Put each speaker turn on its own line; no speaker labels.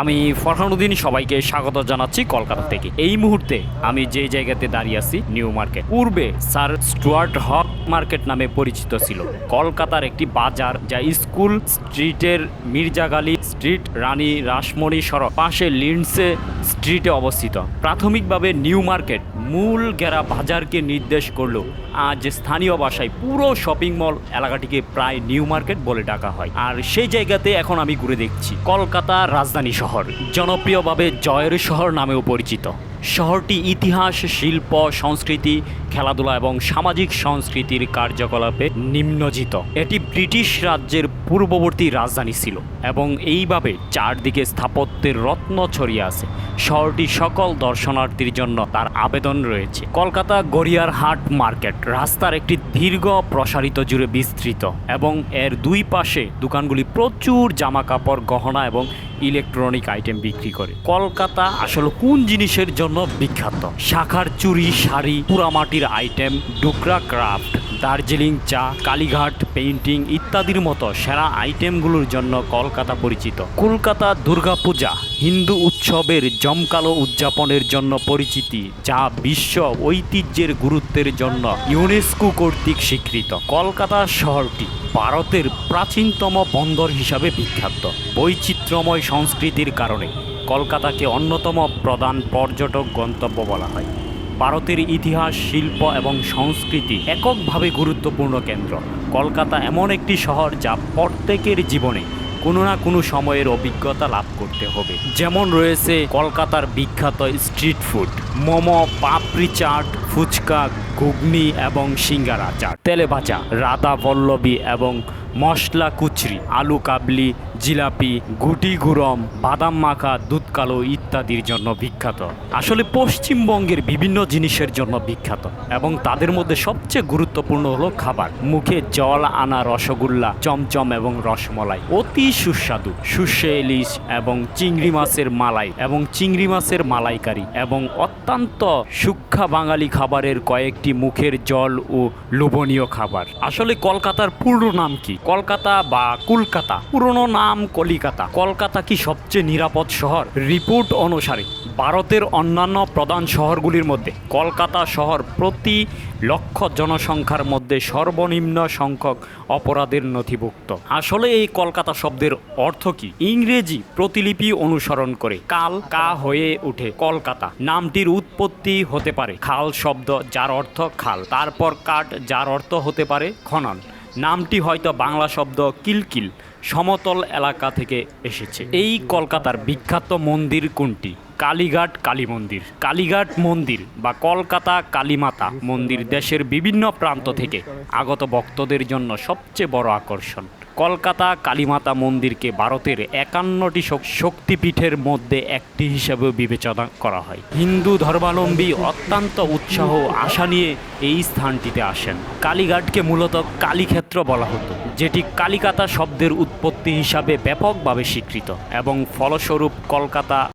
আমি ফরহানুদ্দিন সবাইকে স্বাগত জানাচ্ছি কলকাতা থেকে। এই মুহূর্তে আমি যে জায়গাতে দাঁড়িয়ে আছি, নিউ মার্কেট। পূর্বে স্যার স্টুয়ার্ট হক মার্কেট নামে পরিচিত ছিল। কলকাতার একটি বাজার যা স্কুল স্ট্রিটের মির্জা গালি স্ট্রিট, রানী রাসমণি সড়ক, পাশে লিন্ডসে স্ট্রিটে অবস্থিত। প্রাথমিকভাবে নিউ মার্কেট মূল গেরা বাজারকে নির্দেশ করল। আজ স্থানীয় ভাষায় পুরো শপিং মল এলাকাটিকে প্রায় নিউ মার্কেট বলে ডাকা হয়। আর সেই জায়গাতে এখন আমি ঘুরে দেখছি কলকাতা রাজধানী শহর, জনপ্রিয়ভাবে জয়ের শহর নামেও পরিচিত। শহরটি ইতিহাস, শিল্প, সংস্কৃতি খেলাধুলা এবং সামাজিক সংস্কৃতির কার্যকলাপে নিম্নজিত। এটি ব্রিটিশ রাজ্যের পূর্ববর্তী রাজধানী ছিল এবং এইভাবে চারদিকে স্থাপত্যের রত্ন ছড়িয়ে আছে। শহরটি সকল দর্শনার্থীর জন্য তার আবেদন রয়েছে। কলকাতা গড়িয়ারহাট মার্কেট রাস্তার একটি দীর্ঘ প্রসারিত জুড়ে বিস্তৃত এবং এর দুই পাশে দোকানগুলি প্রচুর জামা কাপড় গহনা এবং ইলেকট্রনিক আইটেম বিক্রি করে। কলকাতা আসলে কোন জিনিসের জন্য বিখ্যাত? শাখার চুরি শাড়ি, পুরামাটির আইটেম ডুকরা ক্রাফট দার্জিলিং চা, কালীঘাট পেইন্টিং ইত্যাদির মতো সেরা আইটেমগুলোর জন্য কলকাতা পরিচিত। কলকাতা দুর্গাপূজা হিন্দু উৎসবের জমকালো উদযাপনের জন্য পরিচিতি, যা বিশ্ব ঐতিহ্যের গুরুত্বের জন্য ইউনেস্কো কর্তৃক স্বীকৃত। কলকাতা শহরটি ভারতের প্রাচীনতম বন্দর হিসাবে বিখ্যাত। বৈচিত্র্যময় সংস্কৃতির কারণে কলকাতাকে অন্যতম প্রধান পর্যটক গন্তব্য বলা হয়। ভারতের ইতিহাস, শিল্প এবং সংস্কৃতি এককভাবে গুরুত্বপূর্ণ কেন্দ্র। কলকাতা এমন একটি শহর যা প্রত্যেকের জীবনে কোনো না কোনো সময়ের অভিজ্ঞতা লাভ করতে হবে। যেমন রয়েছে কলকাতার বিখ্যাত স্ট্রিট ফুড, মোমো, পাপড়ি চাট, ফুচকা, ঘুগনি এবং সিঙ্গারা চাট তেলে ভাজা রাধা পল্লবী এবং মশলা কুচরি, আলু কাবলি জিলাপি, গুটি গুরম বাদাম মাখা, দুধ কালো ইত্যাদির জন্য বিখ্যাত। আসলে পশ্চিমবঙ্গের বিভিন্ন জিনিসের জন্য বিখ্যাত এবং তাদের মধ্যে সবচেয়ে গুরুত্বপূর্ণ হলো খাবার। মুখে জল আনা রসগোল্লা, চমচম এবং রসমলাই অতি সুস্বাদু। সুসে ইলিশ এবং চিংড়ি মাছের মালাই এবং চিংড়ি মাছের মালাইকারি এবং অত্যন্ত সূক্ষ্ম বাঙালি খাবারের কয়েকটি মুখের জল ও লোভনীয় খাবার। আসলে কলকাতার পূর্ণ নাম কি? কলকাতা বা কলকাতা। পুরনো নাম কলিকাতা। কলকাতা কি সবচেয়ে নিরাপদ শহর? রিপোর্ট অনুসারে, ভারতের অন্যান্য প্রধান শহরগুলির মধ্যে কলকাতা শহর প্রতি লক্ষ জনসংখ্যার মধ্যে সর্বনিম্ন সংখ্যক অপরাধের নথিভুক্ত। আসলে এই কলকাতা শব্দের অর্থ কি? ইংরেজি প্রতিলিপি অনুসরণ করে, কাল কা হয়ে ওঠে কলকাতা। নামটির উৎপত্তি হতে পারে, খাল শব্দ যার অর্থ খাল, তারপর কাঠ যার অর্থ হতে পারে খনন। নামটি হয়তো বাংলা শব্দ কিলকিল সমতল এলাকা থেকে এসেছে। এই কলকাতার বিখ্যাত মন্দির কোনটি? কালীঘাট কালী মন্দির। কালীঘাট মন্দির বা কলকাতা কালীমাতা মন্দির দেশের বিভিন্ন প্রান্ত থেকে আগত ভক্তদের জন্য সবচেয়ে বড় আকর্ষণ। কলকাতা কালীমাতা মন্দিরকে ভারতের একান্নটি শক্তিপীঠের মধ্যে একটি হিসেবে বিবেচনা করা হয়। হিন্দু ধর্মাবলম্বী অত্যন্ত উৎসাহ আশা নিয়ে এই স্থানটিতে আসেন। কালীঘাটকে মূলত কালীক্ষেত্র বলা হতো, যেটি কালিকাতা শব্দের উৎপত্তি হিসাবে ব্যাপকভাবে স্বীকৃত এবং ফলস্বরূপ কলকাতা